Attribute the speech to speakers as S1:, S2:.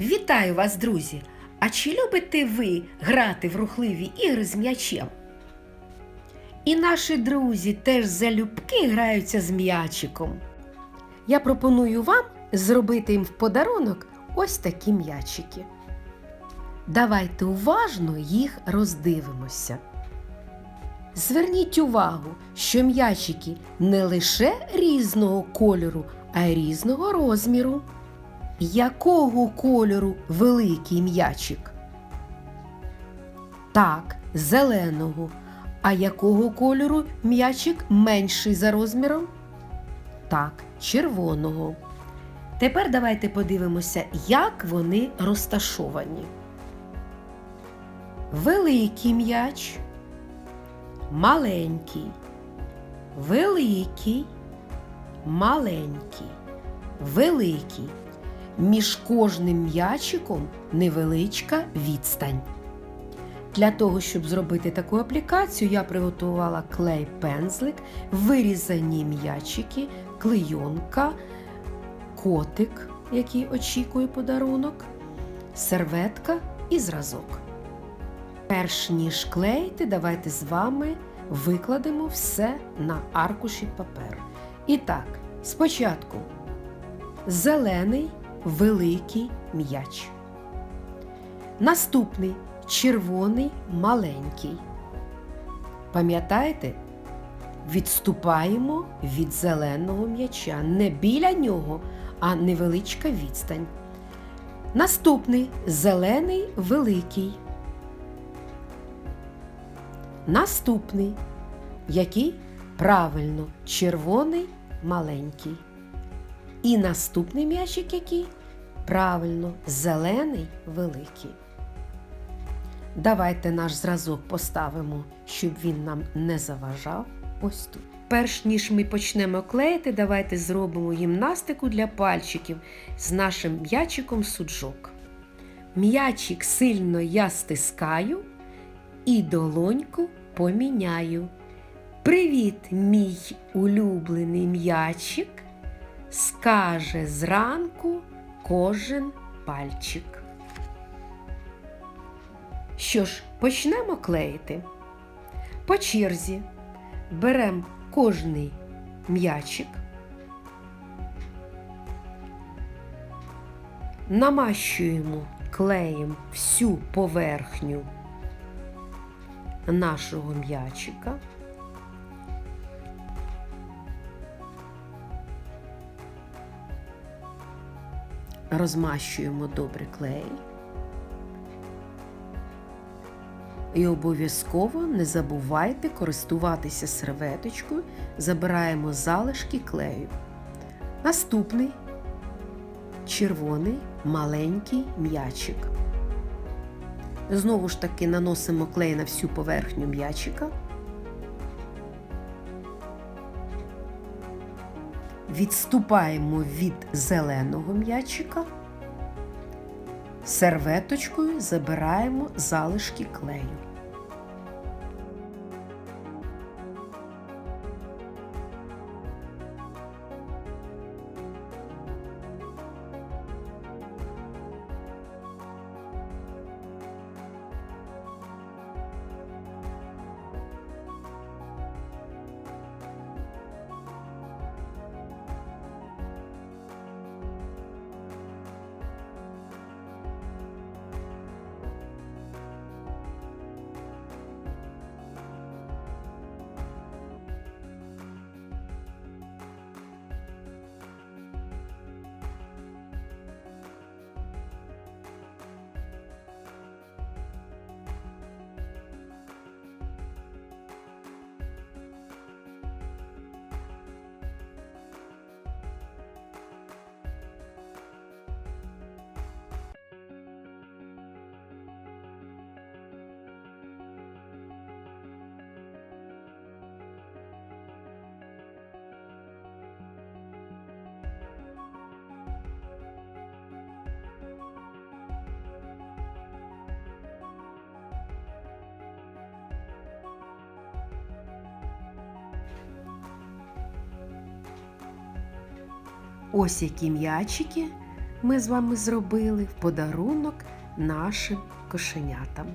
S1: Вітаю вас, друзі! А чи любите ви грати в рухливі ігри з м'ячем? І наші друзі теж залюбки граються з м'ячиком. Я пропоную вам зробити їм в подарунок ось такі м'ячики. Давайте уважно їх роздивимося. Зверніть увагу, що м'ячики не лише різного кольору, а й різного розміру. Якого кольору великий м'ячик? Так, зеленого. А якого кольору м'ячик менший за розміром? Так, червоного. Тепер давайте подивимося, як вони розташовані. Великий м'яч, маленький, великий, маленький, великий. Між кожним м'ячиком невеличка відстань. Для того, щоб зробити таку аплікацію, я приготувала клей-пензлик, вирізані м'ячики, клейонка, котик, який очікує подарунок, серветка і зразок. Перш ніж клеїти, давайте з вами викладемо все на аркуші паперу. І так, спочатку зелений великий м'яч. Наступний червоний маленький. Пам'ятаєте? Відступаємо від зеленого м'яча. Не біля нього, а невеличка відстань. Наступний зелений великий. Наступний, який правильно червоний маленький. І наступний м'ячик який? Правильно, зелений великий. Давайте наш зразок поставимо, щоб він нам не заважав. Ось тут. Перш ніж ми почнемо клеїти, давайте зробимо гімнастику для пальчиків з нашим м'ячиком суджок. М'ячик сильно я стискаю і долоньку поміняю. Привіт, мій улюблений м'ячик! Скаже зранку кожен пальчик. Що ж, почнемо клеїти. По черзі беремо кожний м'ячик, намащуємо клеєм всю поверхню нашого м'ячика. Розмащуємо добре клей. І обов'язково не забувайте користуватися серветочкою, забираємо залишки клею. Наступний червоний маленький м'ячик. Знову ж таки наносимо клей на всю поверхню м'ячика. Відступаємо від зеленого м'ячика, серветочкою забираємо залишки клею. Ось які м'ячики ми з вами зробили в подарунок нашим кошенятам.